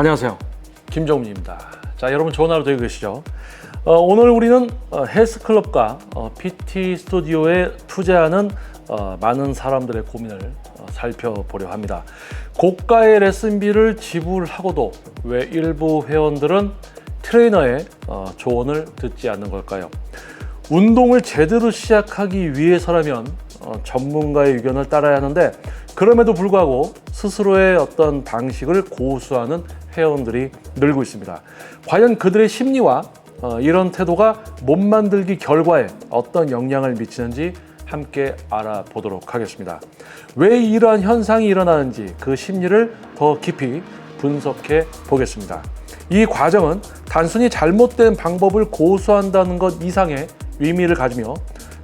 안녕하세요. 김정민입니다. 자, 여러분 좋은 하루 되고 계시죠? 어, 오늘 우리는 어, 헬스클럽과 어, PT 스튜디오에 투자하는 어, 많은 사람들의 고민을 어, 살펴보려 합니다. 고가의 레슨비를 지불하고도 왜 일부 회원들은 트레이너의 어, 조언을 듣지 않는 걸까요? 운동을 제대로 시작하기 위해서라면 어, 전문가의 의견을 따라야 하는데 그럼에도 불구하고 스스로의 어떤 방식을 고수하는 회원들이 늘고 있습니다. 과연 그들의 심리와 어, 이런 태도가 몸 만들기 결과에 어떤 영향을 미치는지 함께 알아보도록 하겠습니다. 왜 이러한 현상이 일어나는지 그 심리를 더 깊이 분석해 보겠습니다. 이 과정은 단순히 잘못된 방법을 고수한다는 것 이상의 의미를 가지며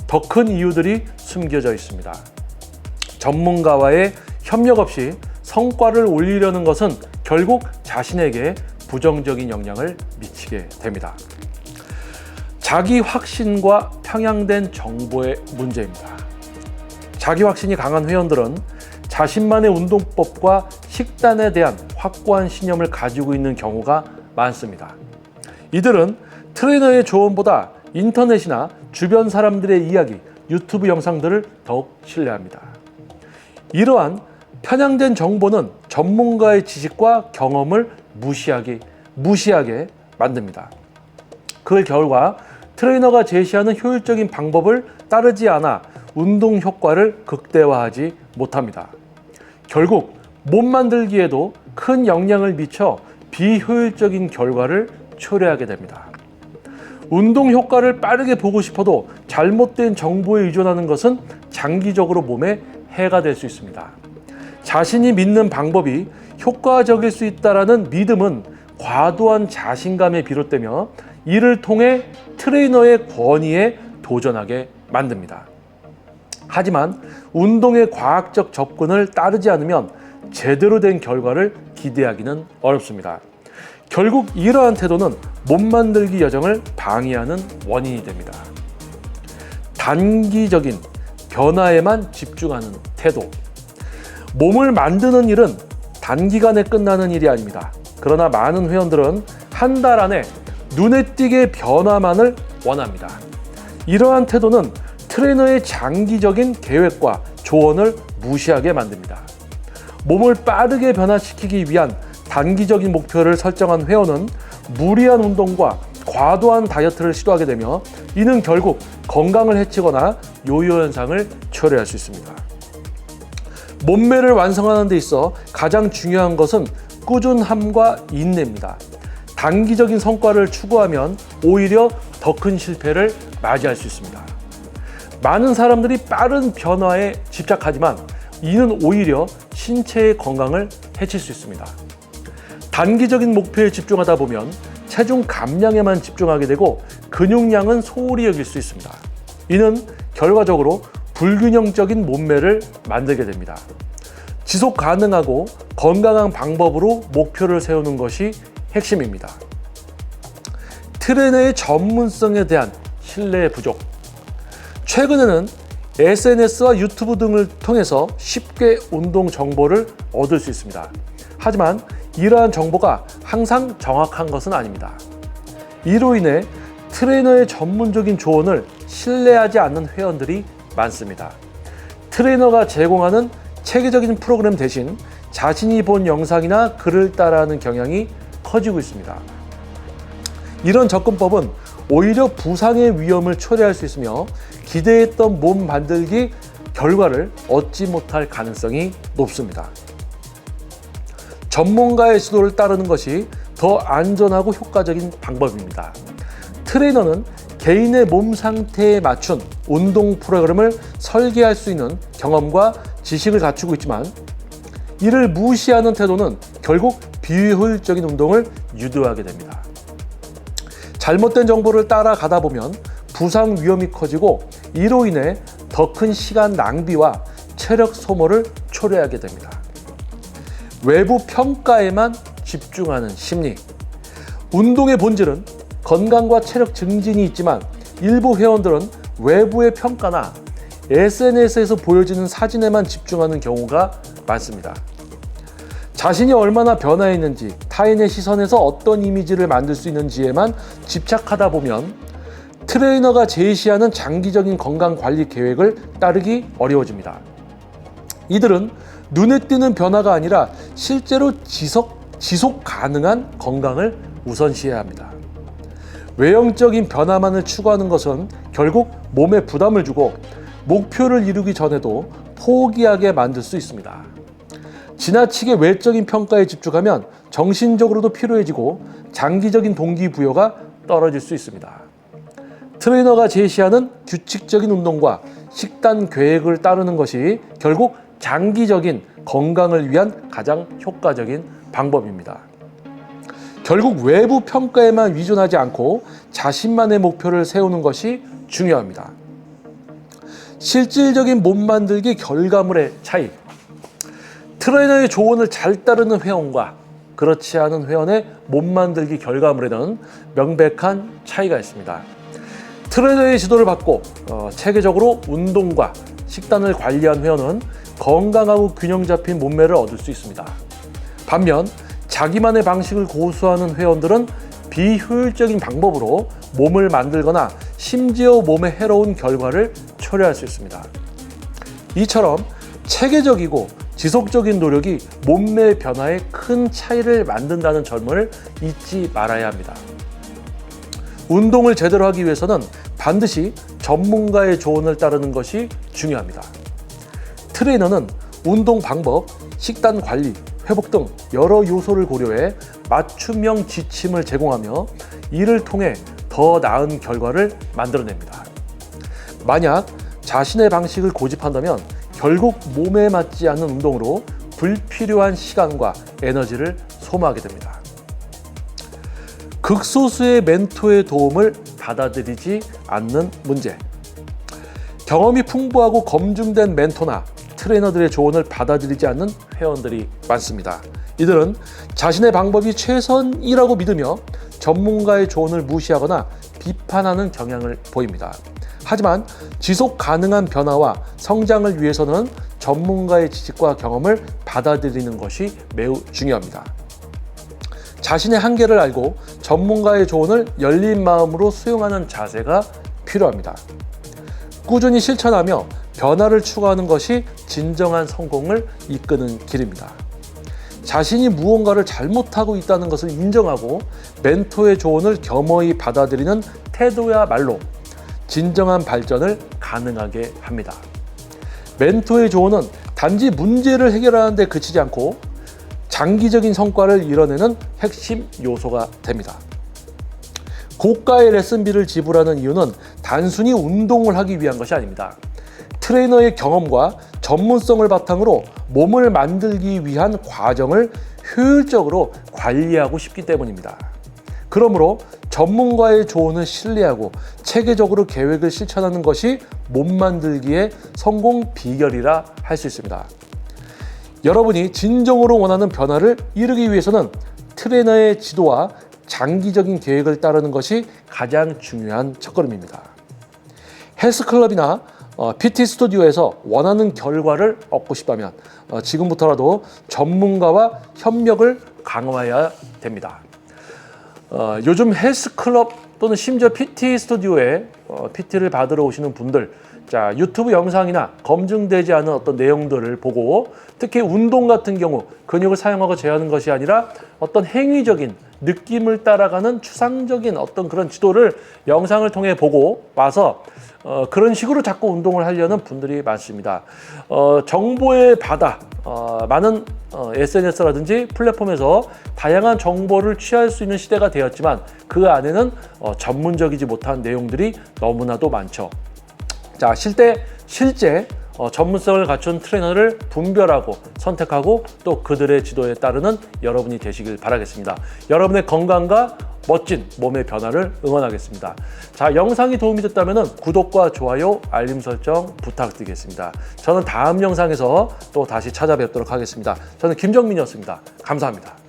더 큰 이유들이 숨겨져 있습니다. 전문가와의 협력 없이 성과를 올리려는 것은 결국 자신에게 부정적인 영향을 미치게 됩니다. 자기 확신과 평양된 정보의 문제입니다. 자기 확신이 강한 회원들은 자신만의 운동법과 식단에 대한 확고한 신념을 가지고 있는 경우가 많습니다. 이들은 트레이너의 조언보다 인터넷이나 주변 사람들의 이야기, 유튜브 영상들을 더욱 신뢰합니다. 이러한 편향된 정보는 전문가의 지식과 경험을 무시하게, 무시하게 만듭니다. 그 결과 트레이너가 제시하는 효율적인 방법을 따르지 않아 운동 효과를 극대화하지 못합니다. 결국 몸 만들기에도 큰 영향을 미쳐 비효율적인 결과를 초래하게 됩니다. 운동 효과를 빠르게 보고 싶어도 잘못된 정보에 의존하는 것은 장기적으로 몸에 해가 될 수 있습니다. 자신이 믿는 방법이 효과적일 수 있다라는 믿음은 과도한 자신감에 비롯되며 이를 통해 트레이너의 권위에 도전하게 만듭니다. 하지만 운동의 과학적 접근을 따르지 않으면 제대로 된 결과를 기대하기는 어렵습니다. 결국 이러한 태도는 몸 만들기 여정을 방해하는 원인이 됩니다. 단기적인 변화에만 집중하는 태도. 몸을 만드는 일은 단기간에 끝나는 일이 아닙니다. 그러나 많은 회원들은 한 달 안에 눈에 띄게 변화만을 원합니다. 이러한 태도는 트레이너의 장기적인 계획과 조언을 무시하게 만듭니다. 몸을 빠르게 변화시키기 위한 단기적인 목표를 설정한 회원은 무리한 운동과 과도한 다이어트를 시도하게 되며 이는 결국 건강을 해치거나 요요 현상을 초래할 수 있습니다. 몸매를 완성하는 데 있어 가장 중요한 것은 꾸준함과 인내입니다. 단기적인 성과를 추구하면 오히려 더 큰 실패를 맞이할 수 있습니다. 많은 사람들이 빠른 변화에 집착하지만 이는 오히려 신체의 건강을 해칠 수 있습니다. 단기적인 목표에 집중하다 보면 체중 감량에만 집중하게 되고 근육량은 소홀히 여길 수 있습니다. 이는 결과적으로 불균형적인 몸매를 만들게 됩니다. 지속 가능하고 건강한 방법으로 목표를 세우는 것이 핵심입니다. 트레이너의 전문성에 대한 신뢰 부족. 최근에는 SNS와 유튜브 등을 통해서 쉽게 운동 정보를 얻을 수 있습니다. 하지만 이러한 정보가 항상 정확한 것은 아닙니다. 이로 인해 트레이너의 전문적인 조언을 신뢰하지 않는 회원들이 많습니다. 트레이너가 제공하는 체계적인 프로그램 대신 자신이 본 영상이나 글을 따라하는 경향이 커지고 있습니다. 이런 접근법은 오히려 부상의 위험을 초래할 수 있으며 기대했던 몸 만들기 결과를 얻지 못할 가능성이 높습니다. 전문가의 지도를 따르는 것이 더 안전하고 효과적인 방법입니다. 트레이너는 개인의 몸 상태에 맞춘 운동 프로그램을 설계할 수 있는 경험과 지식을 갖추고 있지만 이를 무시하는 태도는 결국 비효율적인 운동을 유도하게 됩니다. 잘못된 정보를 따라가다 보면 부상 위험이 커지고 이로 인해 더 큰 시간 낭비와 체력 소모를 초래하게 됩니다. 외부 평가에만 집중하는 심리. 운동의 본질은 건강과 체력 증진이 있지만 일부 회원들은 외부의 평가나 SNS에서 보여지는 사진에만 집중하는 경우가 많습니다. 자신이 얼마나 변화했는지 타인의 시선에서 어떤 이미지를 만들 수 있는지에만 집착하다 보면 트레이너가 제시하는 장기적인 건강 관리 계획을 따르기 어려워집니다. 이들은 눈에 띄는 변화가 아니라 실제로 지속, 지속 가능한 건강을 우선시해야 합니다. 외형적인 변화만을 추구하는 것은 결국 몸에 부담을 주고 목표를 이루기 전에도 포기하게 만들 수 있습니다. 지나치게 외적인 평가에 집중하면 정신적으로도 피로해지고 장기적인 동기부여가 떨어질 수 있습니다. 트레이너가 제시하는 규칙적인 운동과 식단 계획을 따르는 것이 결국 장기적인 건강을 위한 가장 효과적인 방법입니다. 결국 외부 평가에만 위존하지 않고 자신만의 목표를 세우는 것이 중요합니다. 실질적인 몸 만들기 결과물의 차이. 트레이너의 조언을 잘 따르는 회원과 그렇지 않은 회원의 몸 만들기 결과물에는 명백한 차이가 있습니다. 트레이너의 지도를 받고 어, 체계적으로 운동과 식단을 관리한 회원은 건강하고 균형 잡힌 몸매를 얻을 수 있습니다. 반면 자기만의 방식을 고수하는 회원들은 비효율적인 방법으로 몸을 만들거나 심지어 몸에 해로운 결과를 초래할 수 있습니다. 이처럼 체계적이고 지속적인 노력이 몸매 변화에 큰 차이를 만든다는 점을 잊지 말아야 합니다. 운동을 제대로 하기 위해서는 반드시 전문가의 조언을 따르는 것이 중요합니다. 트레이너는 운동 방법, 식단 관리, 회복 등 여러 요소를 고려해 맞춤형 지침을 제공하며 이를 통해 더 나은 결과를 만들어냅니다. 만약 자신의 방식을 고집한다면 결국 몸에 맞지 않는 운동으로 불필요한 시간과 에너지를 소모하게 됩니다. 극소수의 멘토의 도움을 받아들이지 않는 문제. 경험이 풍부하고 검증된 멘토나 트레이너들의 조언을 받아들이지 않는 회원들이 많습니다. 이들은 자신의 방법이 최선이라고 믿으며 전문가의 조언을 무시하거나 비판하는 경향을 보입니다. 하지만 지속 가능한 변화와 성장을 위해서는 전문가의 지식과 경험을 받아들이는 것이 매우 중요합니다. 자신의 한계를 알고 전문가의 조언을 열린 마음으로 수용하는 자세가 필요합니다. 꾸준히 실천하며 변화를 추구하는 것이 진정한 성공을 이끄는 길입니다. 자신이 무언가를 잘못하고 있다는 것을 인정하고 멘토의 조언을 겸허히 받아들이는 태도야말로 진정한 발전을 가능하게 합니다. 멘토의 조언은 단지 문제를 해결하는 데 그치지 않고 장기적인 성과를 이뤄내는 핵심 요소가 됩니다. 고가의 레슨비를 지불하는 이유는 단순히 운동을 하기 위한 것이 아닙니다. 트레이너의 경험과 전문성을 바탕으로 몸을 만들기 위한 과정을 효율적으로 관리하고 싶기 때문입니다. 그러므로 전문가의 조언을 신뢰하고 체계적으로 계획을 실천하는 것이 몸 만들기의 성공 비결이라 할 수 있습니다. 여러분이 진정으로 원하는 변화를 이루기 위해서는 트레이너의 지도와 장기적인 계획을 따르는 것이 가장 중요한 첫걸음입니다. 헬스클럽이나 어, PT 스튜디오에서 원하는 결과를 얻고 싶다면 어, 지금부터라도 전문가와 협력을 강화해야 됩니다. 어, 요즘 헬스클럽 또는 심지어 PT 스튜디오에 어, PT를 받으러 오시는 분들 자 유튜브 영상이나 검증되지 않은 어떤 내용들을 보고 특히 운동 같은 경우 근육을 사용하고 제하는 것이 아니라 어떤 행위적인 느낌을 따라가는 추상적인 어떤 그런 지도를 영상을 통해 보고 와서 어, 그런 식으로 자꾸 운동을 하려는 분들이 많습니다. 어, 정보의 바다, 어, 많은 어, SNS라든지 플랫폼에서 다양한 정보를 취할 수 있는 시대가 되었지만 그 안에는 어, 전문적이지 못한 내용들이 너무나도 많죠. 자, 실제 실제 어, 전문성을 갖춘 트레이너를 분별하고 선택하고 또 그들의 지도에 따르는 여러분이 되시길 바라겠습니다. 여러분의 건강과 멋진 몸의 변화를 응원하겠습니다. 자, 영상이 도움이 됐다면 구독과 좋아요, 알림 설정 부탁드리겠습니다. 저는 다음 영상에서 또 다시 찾아뵙도록 하겠습니다. 저는 김정민이었습니다. 감사합니다.